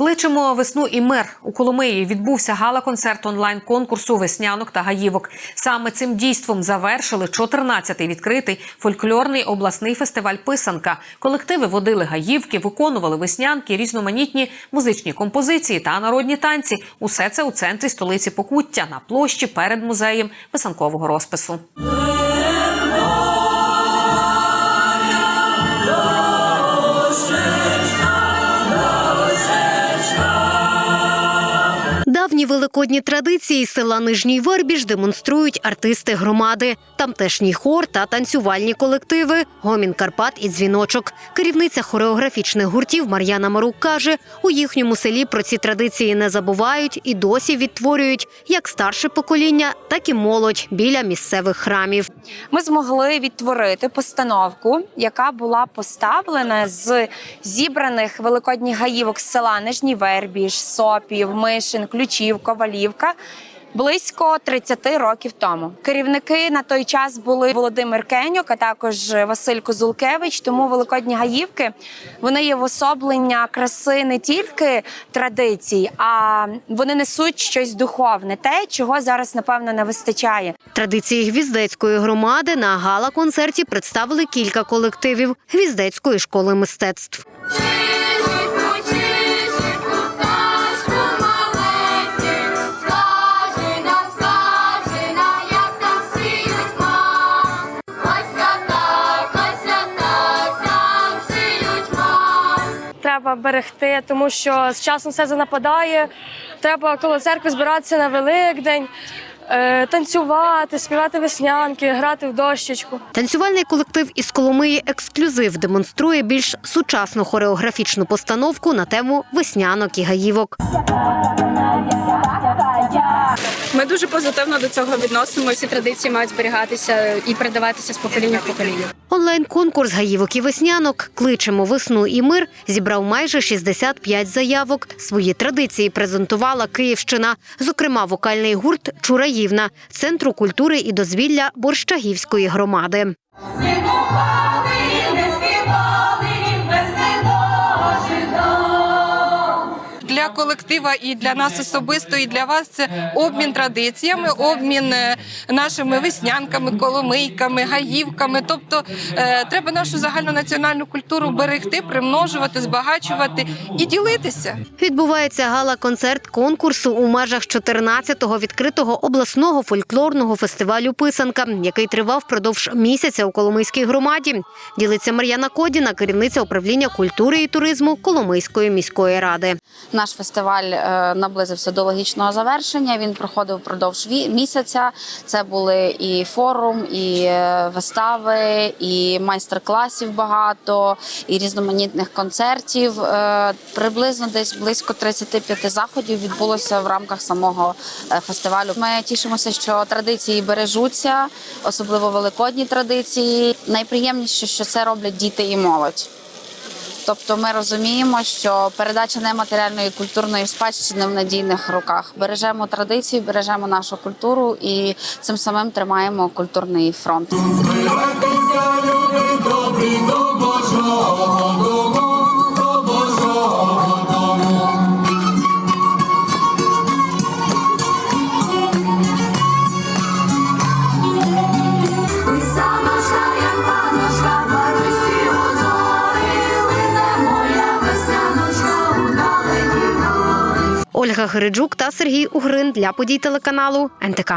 Кличемо весну і мир у Коломиї. Відбувся гала-концерт онлайн конкурсу веснянок та гаївок. Саме цим дійством завершили 14-й відкритий фольклорний обласний фестиваль Писанка. Колективи водили гаївки, виконували веснянки, різноманітні музичні композиції та народні танці. Усе це у центрі столиці Покуття на площі перед музеєм писанкового розпису. Давні великодні традиції села Нижній Вербіж демонструють артисти громади, тамтешній хор та танцювальні колективи, гомін Карпат і дзвіночок. Керівниця хореографічних гуртів Мар'яна Марук каже, у їхньому селі про ці традиції не забувають і досі відтворюють як старше покоління, так і молодь біля місцевих храмів. ми змогли відтворити постановку, яка була поставлена з зібраних великодніх гаївок села Нижній Вербіж, Сопів, Мишин, Ключів, Ковалівка. Близько 30 років тому керівники на той час були Володимир Кенюк, а також Василь Козулкевич. Тому великодні гаївки вони є в особлення краси не тільки традицій, а вони несуть щось духовне, те, чого зараз напевно не вистачає. Традиції гвіздецької громади на гала-концерті представили кілька колективів Гвіздецької школи мистецтв. Треба берегти, тому що з часом все занападає. Треба коло церкви збиратися на Великдень, е, танцювати, співати веснянки, грати в дощечку. Танцювальний колектив із Коломиї ексклюзив демонструє більш сучасну хореографічну постановку на тему веснянок і гаївок. Ми дуже позитивно до цього відносимо. Всі традиції мають зберігатися і передаватися з покоління в покоління. Онлайн-конкурс гаївок і веснянок Кличемо весну і мир зібрав майже 65 заявок. Свої традиції презентувала Київщина, зокрема вокальний гурт Чураївна Центру культури і дозвілля Борщагівської громади. Колектива і для нас особисто, і для вас це обмін традиціями, обмін е, нашими веснянками, коломийками, гаївками. Тобто е, треба нашу загальнонаціональну культуру берегти, примножувати, збагачувати і ділитися. Відбувається гала-концерт конкурсу у межах 14-го відкритого обласного фольклорного фестивалю Писанка, який тривав впродовж місяця у Коломийській громаді. Ділиться Мар'яна Кодіна, керівниця управління культури і туризму Коломийської міської ради. Наш фестиваль е, наблизився до логічного завершення. Він проходив впродовж місяця. Це були і форум, і е, вистави, і майстер-класів багато, і різноманітних концертів. Е, Приблизно десь близько 35 заходів відбулося в рамках самого фестивалю. Ми тішимося, що традиції бережуться, особливо великодні традиції. Найприємніше, що це роблять діти і молодь. Тобто ми розуміємо, що передача нематеріальної культурної спадщини в надійних руках. Бережемо традиції, бережемо нашу культуру і цим самим тримаємо культурний фронт. Писаночка, Ольга Гриджук та Сергій Угрин для подій телеканалу НТК.